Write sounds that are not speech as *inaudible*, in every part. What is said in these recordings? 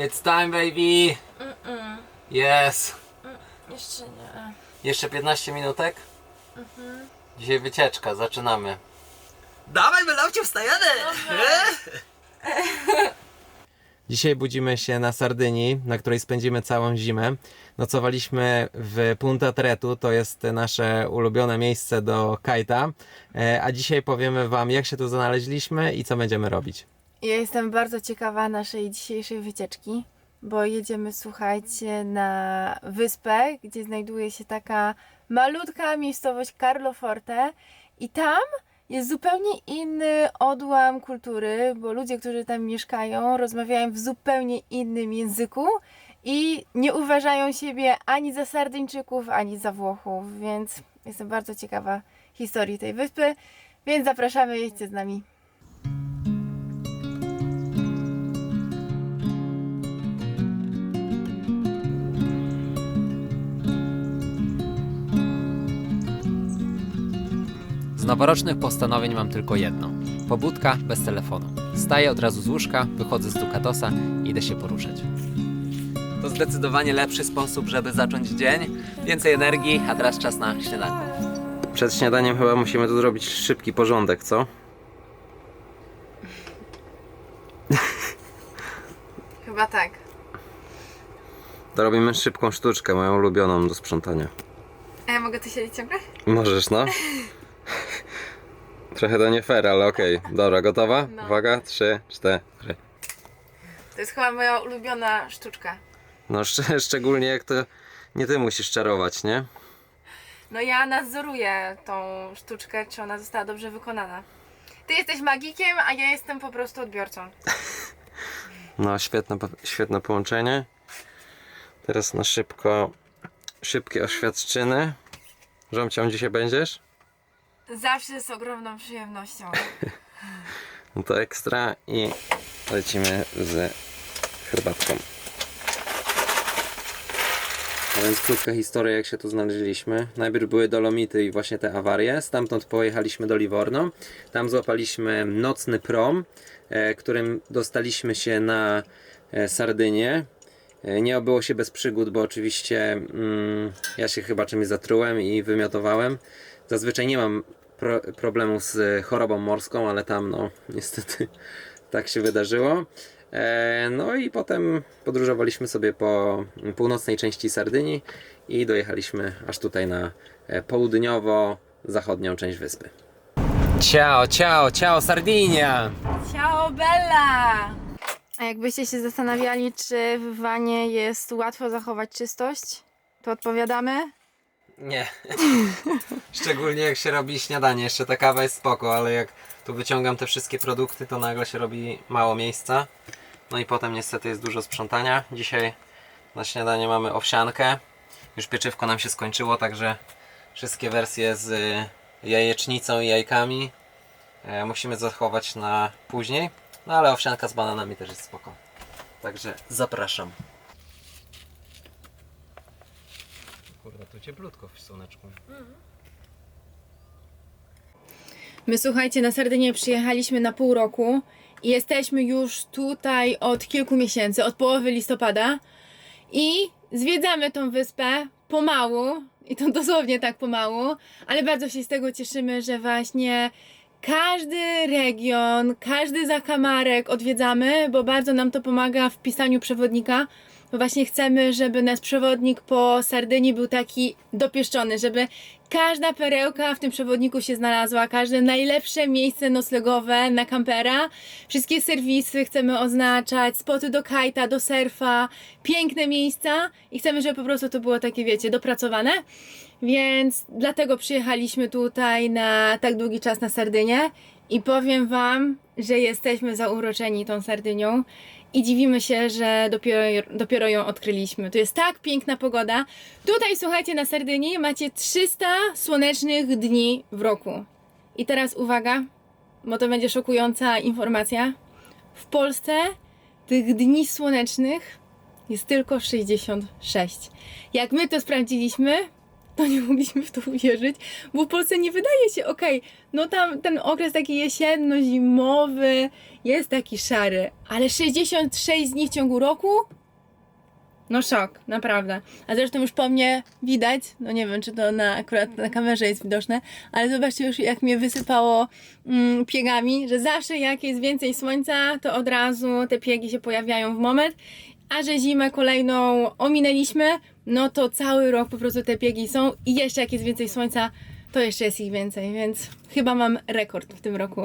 It's time, baby! Mm-mm. Yes! Jeszcze nie. Jeszcze 15 minutek? Dzisiaj wycieczka, zaczynamy. Dawaj, wylaucie wstajemy! *laughs* Dzisiaj budzimy się na Sardynii, na której spędzimy całą zimę. Nocowaliśmy w Punta Tretu, to jest nasze ulubione miejsce do kajta. E, A dzisiaj powiemy Wam, jak się tu znaleźliśmy i co będziemy robić. Ja jestem bardzo ciekawa naszej dzisiejszej wycieczki, bo jedziemy, słuchajcie, na wyspę, gdzie znajduje się taka malutka miejscowość Carloforte i tam jest zupełnie inny odłam kultury, bo ludzie, którzy tam mieszkają, rozmawiają w zupełnie innym języku i nie uważają siebie ani za Sardyńczyków, ani za Włochów, więc jestem bardzo ciekawa historii tej wyspy, więc zapraszamy, jedźcie z nami. Z noworocznych postanowień mam tylko jedno. Pobudka bez telefonu. Staję od razu z łóżka, wychodzę z Ducatosa i idę się poruszać. To zdecydowanie lepszy sposób, żeby zacząć dzień. Więcej energii, a teraz czas na śniadanie. Przed śniadaniem chyba musimy tu zrobić szybki porządek, co? *laughs* Chyba tak. To robimy szybką sztuczkę, moją ulubioną do sprzątania. A ja mogę tu siedzieć ciągle? Możesz, no? *laughs* Trochę to nie fair, ale okej. Dobra, gotowa? No. Uwaga, trzy, cztery. To jest chyba moja ulubiona sztuczka. No szcz- *laughs* szczególnie jak to nie ty musisz czarować, nie? No ja nadzoruję tą sztuczkę, czy ona została dobrze wykonana. Ty jesteś magikiem, a ja jestem po prostu odbiorcą. *laughs* No, świetne, po- świetne połączenie. Teraz na szybko, szybkie oświadczyny. Żomcią dzisiaj będziesz? Zawsze z ogromną przyjemnością. *laughs* No to ekstra i lecimy z herbatką. A więc krótka historia, jak się tu znaleźliśmy. Najpierw były Dolomity i właśnie te awarie. Stamtąd pojechaliśmy do Livorno. Tam złapaliśmy nocny prom, e, którym dostaliśmy się na e, Sardynię. E, Nie obyło się bez przygód, bo oczywiście mm, ja się chyba czymś zatrułem i wymiotowałem. Zazwyczaj nie mam pro, problemu z chorobą morską, ale tam no niestety *laughs* tak się wydarzyło. E, no i potem podróżowaliśmy sobie po północnej części Sardynii i dojechaliśmy aż tutaj na e, południowo-zachodnią część wyspy. Ciao, ciao, ciao Sardinia! Ciao Bella! A jakbyście się zastanawiali, czy w wanie jest łatwo zachować czystość, to odpowiadamy. Nie. *laughs* Szczególnie jak się robi śniadanie. Jeszcze ta kawa jest spoko, ale jak tu wyciągam te wszystkie produkty, to nagle się robi mało miejsca. No i potem niestety jest dużo sprzątania. Dzisiaj na śniadanie mamy owsiankę. Już pieczywko nam się skończyło, także wszystkie wersje z y, jajecznicą i jajkami e, musimy zachować na później. No ale owsianka z bananami też jest spoko. Także zapraszam. Cieplutko w słoneczku. My słuchajcie, na Sardynię przyjechaliśmy na pół roku i jesteśmy już tutaj od kilku miesięcy, od połowy listopada i zwiedzamy tą wyspę pomału i to *laughs* dosłownie tak pomału, ale bardzo się z tego cieszymy, że właśnie każdy region, każdy zakamarek odwiedzamy, bo bardzo nam to pomaga w pisaniu przewodnika. Bo właśnie chcemy, żeby nasz przewodnik po Sardynii był taki dopieszczony, żeby każda perełka w tym przewodniku się znalazła, każde najlepsze miejsce noclegowe na kampera, wszystkie serwisy chcemy oznaczać, spoty do kajta, do surfa, piękne miejsca i chcemy, żeby po prostu to było takie, wiecie, dopracowane. Więc dlatego przyjechaliśmy tutaj na tak długi czas na Sardynię i powiem Wam, że jesteśmy zauroczeni tą Sardynią i dziwimy się, że dopiero, dopiero ją odkryliśmy. Tu jest tak piękna pogoda. Tutaj, słuchajcie, na Sardynii macie 300 słonecznych dni w roku. I teraz uwaga, bo to będzie szokująca informacja. W Polsce tych dni słonecznych jest tylko 66. Jak my to sprawdziliśmy, to nie mogliśmy w to uwierzyć, bo w Polsce nie wydaje się, okej, no tam ten okres taki jesienno-zimowy jest taki szary, ale 66 dni w ciągu roku? No szok, naprawdę. A zresztą już po mnie widać, no nie wiem, czy to na, akurat na kamerze jest widoczne, ale zobaczcie już jak mnie wysypało mm, piegami, że zawsze jak jest więcej słońca, to od razu te piegi się pojawiają w moment, a że zimę kolejną ominęliśmy, no to cały rok po prostu te piegi są i jeszcze jak jest więcej słońca, to jeszcze jest ich więcej, więc chyba mam rekord w tym roku.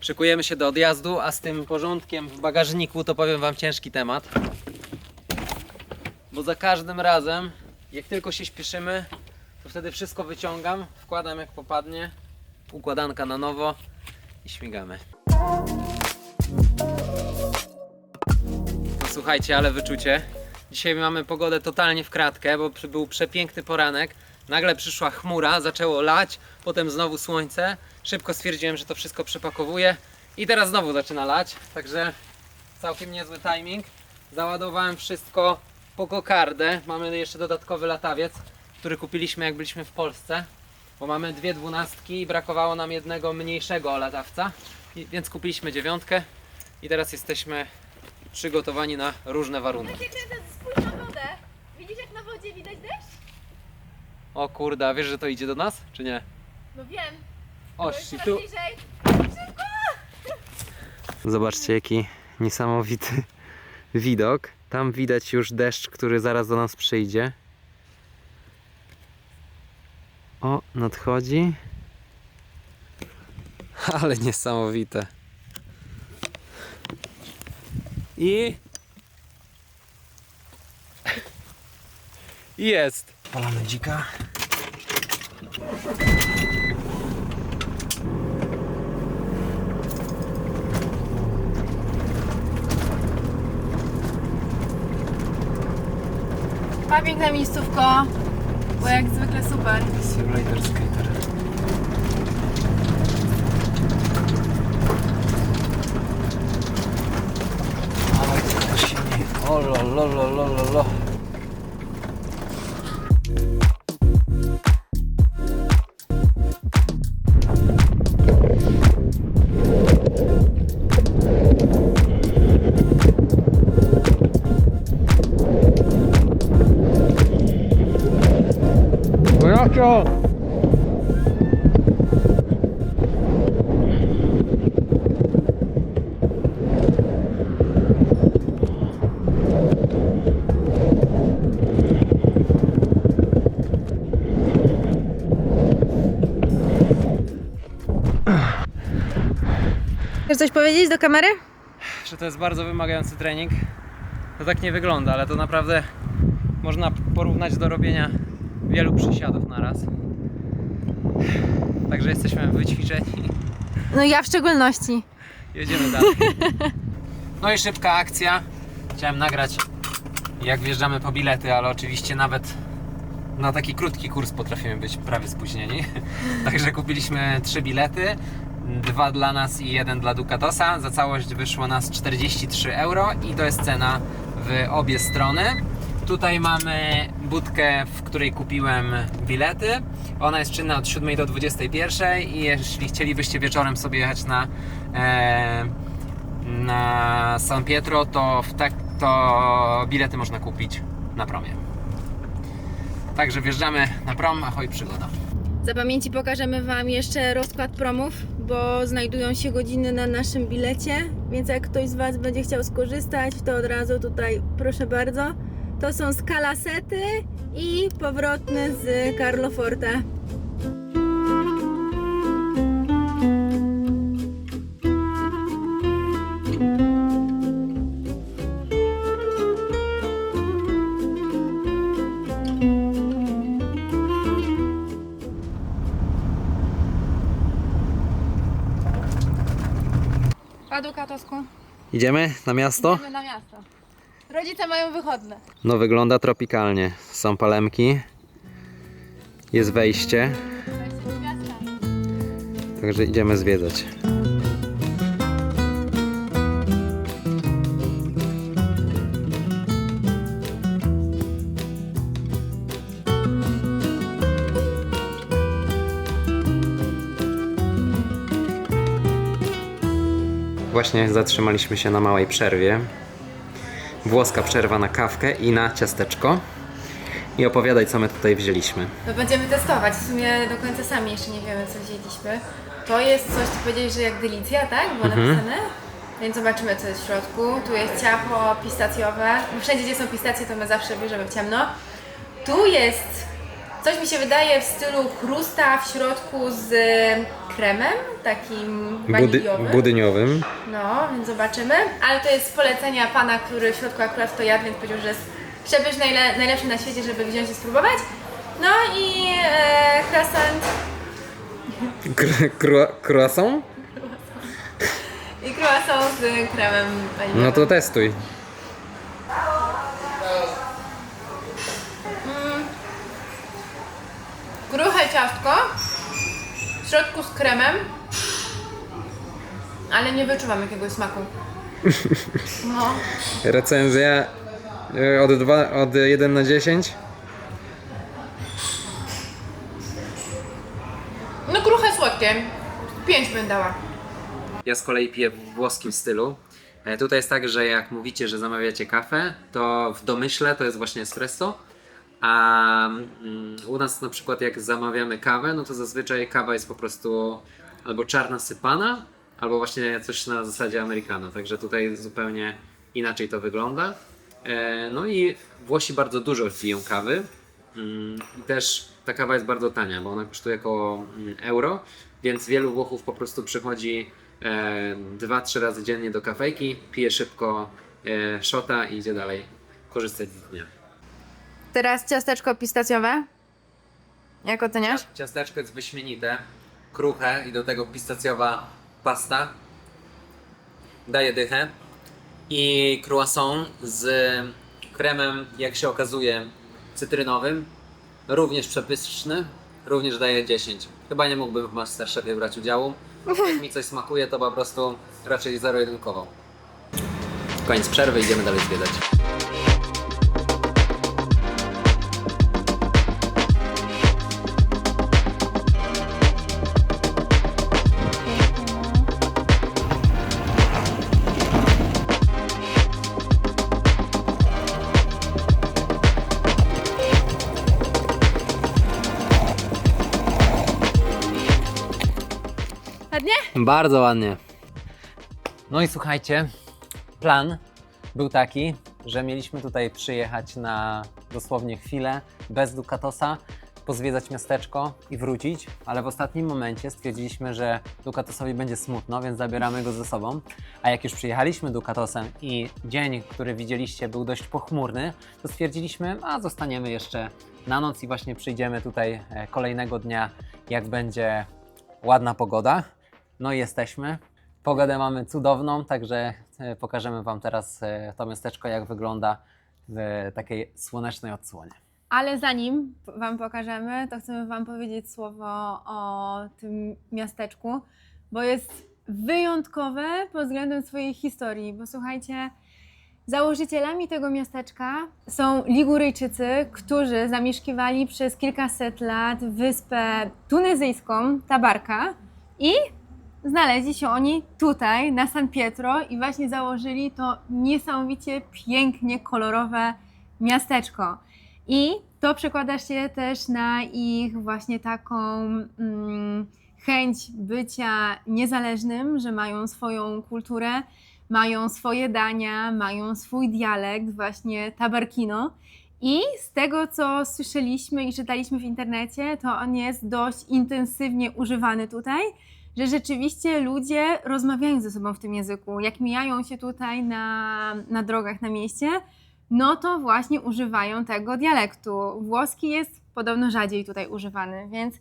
Szykujemy się do odjazdu, a z tym porządkiem w bagażniku to powiem Wam ciężki temat. Bo za każdym razem, jak tylko się śpieszymy, to wtedy wszystko wyciągam, wkładam jak popadnie, układanka na nowo i śmigamy. No słuchajcie, ale wyczucie. Dzisiaj mamy pogodę totalnie w kratkę, bo był przepiękny poranek. Nagle przyszła chmura, zaczęło lać, potem znowu słońce. Szybko stwierdziłem, że to wszystko przepakowuję i teraz znowu zaczyna lać, także całkiem niezły timing. Załadowałem wszystko po kokardę. Mamy jeszcze dodatkowy latawiec, który kupiliśmy jak byliśmy w Polsce, bo mamy dwie dwunastki i brakowało nam jednego mniejszego latawca, więc kupiliśmy dziewiątkę i teraz jesteśmy przygotowani na różne warunki. Spójrz na wodę. Widzisz jak na wodzie widać deszcz? O kurde, a wiesz, że to idzie do nas, czy nie? No wiem. O, Jeszcze tu... bliżej. Zobaczcie, jaki niesamowity widok. Tam widać już deszcz, który zaraz do nas przyjdzie. O, nadchodzi. *laughs* Ale niesamowite. I. I Jest. Palamy dzika. Pa piękna miejscówko. Bo jak zwykle super. Simulator skater. Ale to silniej. O lo lo lo lo lo lo. Bracio! Chcesz coś powiedzieć do kamery? że to jest bardzo wymagający trening. To tak nie wygląda, ale to naprawdę można porównać do robienia wielu przysiadów na raz. Także jesteśmy wyćwiczeni. No ja w szczególności. Jedziemy dalej. *laughs* No i szybka akcja. Chciałem nagrać jak wjeżdżamy po bilety, ale oczywiście nawet na taki krótki kurs potrafimy być prawie spóźnieni. *laughs* Także kupiliśmy trzy bilety. Dwa dla nas i jeden dla Ducatosa. Za całość wyszło nas 43 euro i to jest cena w obie strony. Tutaj mamy budkę, w której kupiłem bilety. Ona jest czynna od 7 do 21 i jeśli chcielibyście wieczorem sobie jechać na, e, na San Pietro, to, w tak, to bilety można kupić na promie. Także wjeżdżamy na prom, ahoj przygoda. Za pamięci pokażemy Wam jeszcze rozkład promów, bo znajdują się godziny na naszym bilecie, więc jak ktoś z Was będzie chciał skorzystać, to od razu tutaj proszę bardzo. To są skalasety i powrotne z Carlo Forte. Padu Katosku, Idziemy na miasto? idziemy na miasto. Rodzice mają wychodne. No wygląda tropikalnie. Są palemki. Jest wejście. Także idziemy zwiedzać. Właśnie zatrzymaliśmy się na małej przerwie, Włoska przerwa na kawkę i na ciasteczko. I opowiadaj, co my tutaj wzięliśmy. No będziemy testować. W sumie do końca sami jeszcze nie wiemy, co wzięliśmy. To jest coś, co powiedziałeś, że jak delicja, tak? Było napisane? Więc zobaczymy, co jest w środku. Tu jest ciacho pistacjowe. Wszędzie, gdzie są pistacje, to my zawsze bierzemy w ciemno. Tu jest coś, mi się wydaje, w stylu chrusta w środku z kremem, takim waniliowym. budyniowym. No, więc zobaczymy. Ale to jest z polecenia pana, który w środku akurat to jadł, więc powiedział, że jest przepysz najle- najlepszy na świecie, żeby wziąć i spróbować. No i e, croissant Kr- krua- croissant? i croissant z kremem waniliowym. No to testuj. Kruche ciastko, w środku z kremem, ale nie wyczuwam jakiegoś smaku. No, Recenzja y, od, dwa, od 1 na 10. no kruche słodkie. Pięć bym dała. Ja z kolei piję w włoskim stylu. E, Tutaj jest tak, że jak mówicie, że zamawiacie kawę, to w domyśle to jest właśnie espresso. A mm, u nas na przykład jak zamawiamy kawę, no to zazwyczaj kawa jest po prostu albo czarna sypana, albo właśnie coś na zasadzie americano. Także tutaj zupełnie inaczej to wygląda. E, No i Włosi bardzo dużo piją kawy. Mm, I też ta kawa jest bardzo tania, bo ona kosztuje około mm, euro, więc wielu Włochów po prostu przychodzi e, dwa, trzy razy dziennie do kafejki, pije szybko e, szota i idzie dalej korzystać z dnia. Teraz ciasteczko pistacjowe. Jak oceniasz? Ciasteczko jest wyśmienite, kruche i do tego pistacjowa pasta. Daje dychę. I croissant z kremem, jak się okazuje, cytrynowym. Również przepyszny. Również daje 10. Chyba nie mógłbym w Masterchefie brać udziału. Jak mi coś smakuje, to po prostu raczej zero-jedynkowo. Koniec przerwy, idziemy dalej zwiedzać. Bardzo ładnie. No i słuchajcie, plan był taki, że mieliśmy tutaj przyjechać na dosłownie chwilę, bez Dukatosa, pozwiedzać miasteczko i wrócić, ale w ostatnim momencie stwierdziliśmy, że Dukatosowi będzie smutno, więc zabieramy go ze sobą. A jak już przyjechaliśmy Dukatosem i dzień, który widzieliście, był dość pochmurny, to stwierdziliśmy, a zostaniemy jeszcze na noc i właśnie przyjdziemy tutaj e, kolejnego dnia, jak będzie ładna pogoda. No i jesteśmy. Pogodę mamy cudowną, także e, pokażemy Wam teraz e, to miasteczko, jak wygląda w takiej słonecznej odsłonie. Ale zanim Wam pokażemy, to chcemy Wam powiedzieć słowo o tym miasteczku, bo jest wyjątkowe pod względem swojej historii. Bo słuchajcie, założycielami tego miasteczka są Liguryjczycy, którzy zamieszkiwali przez kilkaset lat wyspę tunezyjską Tabarka i znaleźli się oni tutaj, na San Pietro i właśnie założyli to niesamowicie pięknie kolorowe miasteczko. I to przekłada się też na ich właśnie taką mm, chęć bycia niezależnym, że mają swoją kulturę, mają swoje dania, mają swój dialekt, właśnie tabarkino. I z tego, co słyszeliśmy i czytaliśmy w internecie, to on jest dość intensywnie używany tutaj, że rzeczywiście ludzie rozmawiają ze sobą w tym języku. Jak mijają się tutaj na, na drogach na mieście, no to właśnie używają tego dialektu. Włoski jest podobno rzadziej tutaj używany, więc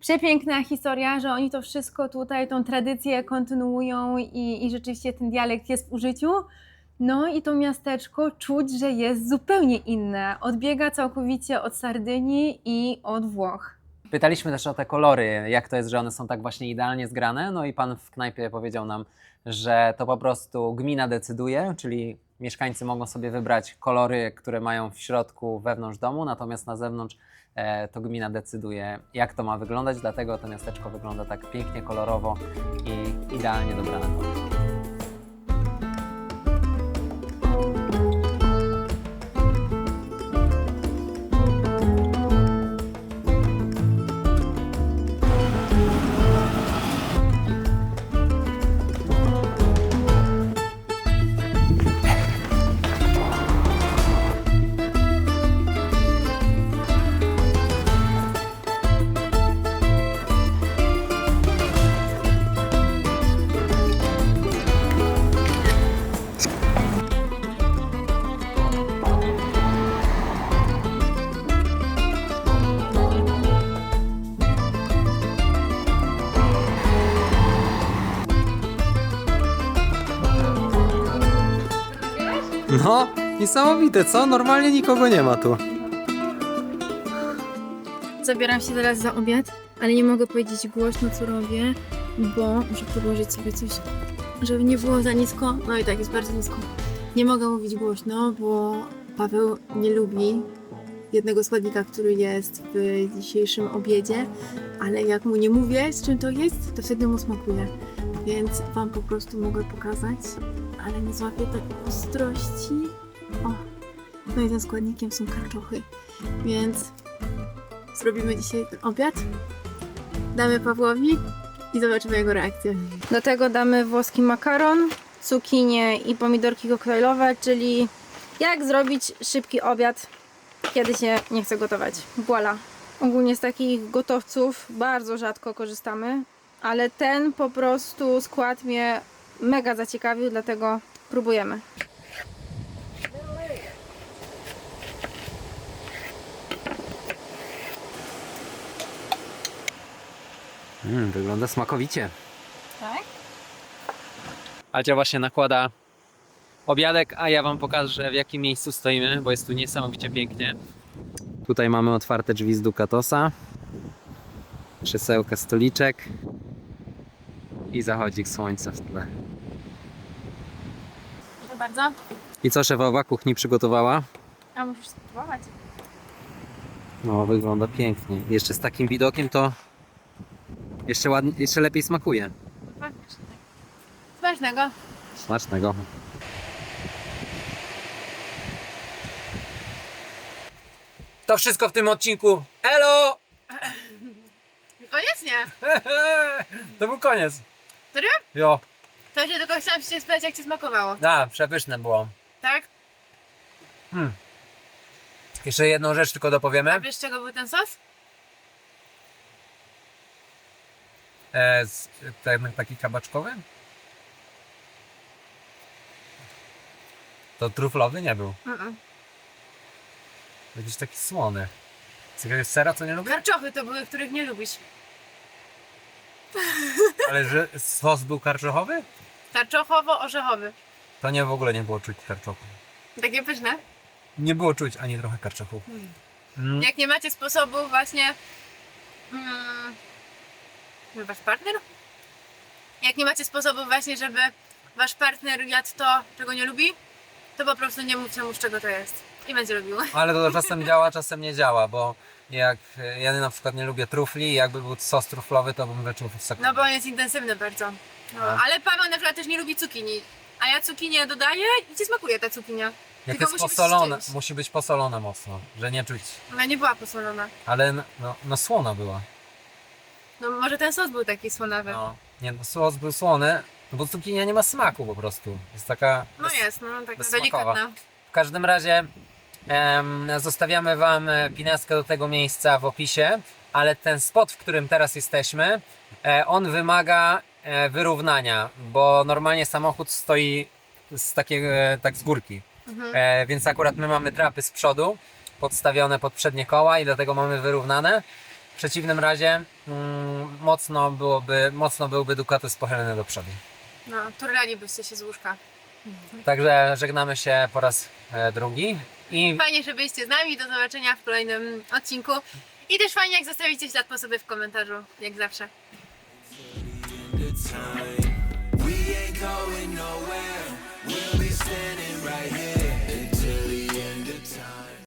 przepiękna historia, że oni to wszystko tutaj, tą tradycję kontynuują i, i rzeczywiście ten dialekt jest w użyciu. No i to miasteczko czuć, że jest zupełnie inne. Odbiega całkowicie od Sardynii i od Włoch. Pytaliśmy też o te kolory, jak to jest, że one są tak właśnie idealnie zgrane. No i pan w knajpie powiedział nam, że to po prostu gmina decyduje, czyli mieszkańcy mogą sobie wybrać kolory, które mają w środku, wewnątrz domu, natomiast na zewnątrz e, to gmina decyduje, jak to ma wyglądać. Dlatego to miasteczko wygląda tak pięknie, kolorowo i idealnie dobrane kolory. Niesamowite, co? Normalnie nikogo nie ma tu. Zabieram się teraz za obiad, ale nie mogę powiedzieć głośno, co robię, bo muszę podłożyć sobie coś, żeby nie było za nisko. No i tak, jest bardzo nisko. Nie mogę mówić głośno, bo Paweł nie lubi jednego składnika, który jest w dzisiejszym obiedzie, ale jak mu nie mówię, z czym to jest, to wtedy mu smakuje. Więc Wam po prostu mogę pokazać, ale nie złapię tak ostrości. No i tym składnikiem są karczochy, więc zrobimy dzisiaj ten obiad. Damy Pawłowi i zobaczymy jego reakcję. Do tego damy włoski makaron, cukinię i pomidorki koktajlowe, czyli jak zrobić szybki obiad, kiedy się nie chce gotować. Voila. Ogólnie z takich gotowców bardzo rzadko korzystamy, ale ten po prostu skład mnie mega zaciekawił, dlatego próbujemy. Mm, wygląda smakowicie. Tak? Alcia właśnie nakłada obiadek, a ja wam pokażę w jakim miejscu stoimy, bo jest tu niesamowicie pięknie. Tutaj mamy otwarte drzwi z Ducatosa, krzesełka, stoliczek i zachodzik słońca w tle. Proszę bardzo. I co szefowa kuchni przygotowała? A musisz spróbować. No, wygląda pięknie. Jeszcze z takim widokiem to jeszcze, ładnie, jeszcze lepiej smakuje. Smacznego. Smacznego. To wszystko w tym odcinku. Elo! Koniecznie. *laughs* To był koniec. Serio? Jo. To się tylko chciałam się spytać, jak Ci smakowało. Da, przepyszne było. Tak? Jeszcze jedną rzecz tylko A dopowiemy. wiesz, z czego był ten sos? Z, ten, taki kabaczkowy? To truflowy nie był. Mm-mm. Jakiś taki słony. Z jakiegoś sera, co nie lubię? Karczochy to były, których nie lubisz. *laughs* Ale że sos był karczochowy? Karczochowo-orzechowy. To nie w ogóle nie było czuć karczochu. Takie pyszne. Nie było czuć ani trochę karczochu. Mm. Jak nie macie sposobu właśnie... Mm, wasz partner? Jak nie macie sposobu właśnie, żeby wasz partner jadł to, czego nie lubi, to po prostu nie mówcie mu, z czego to jest. I będzie lubił. Ale to czasem działa, czasem nie działa, bo jak e, ja na przykład nie lubię trufli, jakby był sos truflowy, to bym wyczuł w sekundę. No bo on jest intensywny bardzo. No, No. ale Paweł na przykład też nie lubi cukinii. A ja cukinię dodaję i ci smakuje ta cukinia. Jak tylko jest musi być z posolona, czymś. musi być posolona mocno, że nie czuć. Ona nie była posolona. Ale no, no, no słona była. No może ten sos był taki słonawy. No, No, nie, no sos był słony, no bo cukinia nie ma smaku po prostu. Jest taka... bez- jest, no tak bezsmakowa. delikatna. W każdym razie em, zostawiamy Wam e, pinaskę do tego miejsca w opisie, ale ten spot, w którym teraz jesteśmy, e, on wymaga e, wyrównania, bo normalnie samochód stoi z takiego, e, tak z górki. E, więc akurat my mamy trapy z przodu podstawione pod przednie koła i dlatego mamy wyrównane. W przeciwnym razie mm, mocno, byłoby, mocno byłby Ducatus pochylony do przodu. No, turlalibyście się z łóżka. Także żegnamy się po raz e, drugi i Fajnie, że byliście z nami. Do zobaczenia w kolejnym odcinku. I też fajnie, jak zostawicie ślad po sobie w komentarzu, jak zawsze. We ain't going nowhere. We'll be standing right here.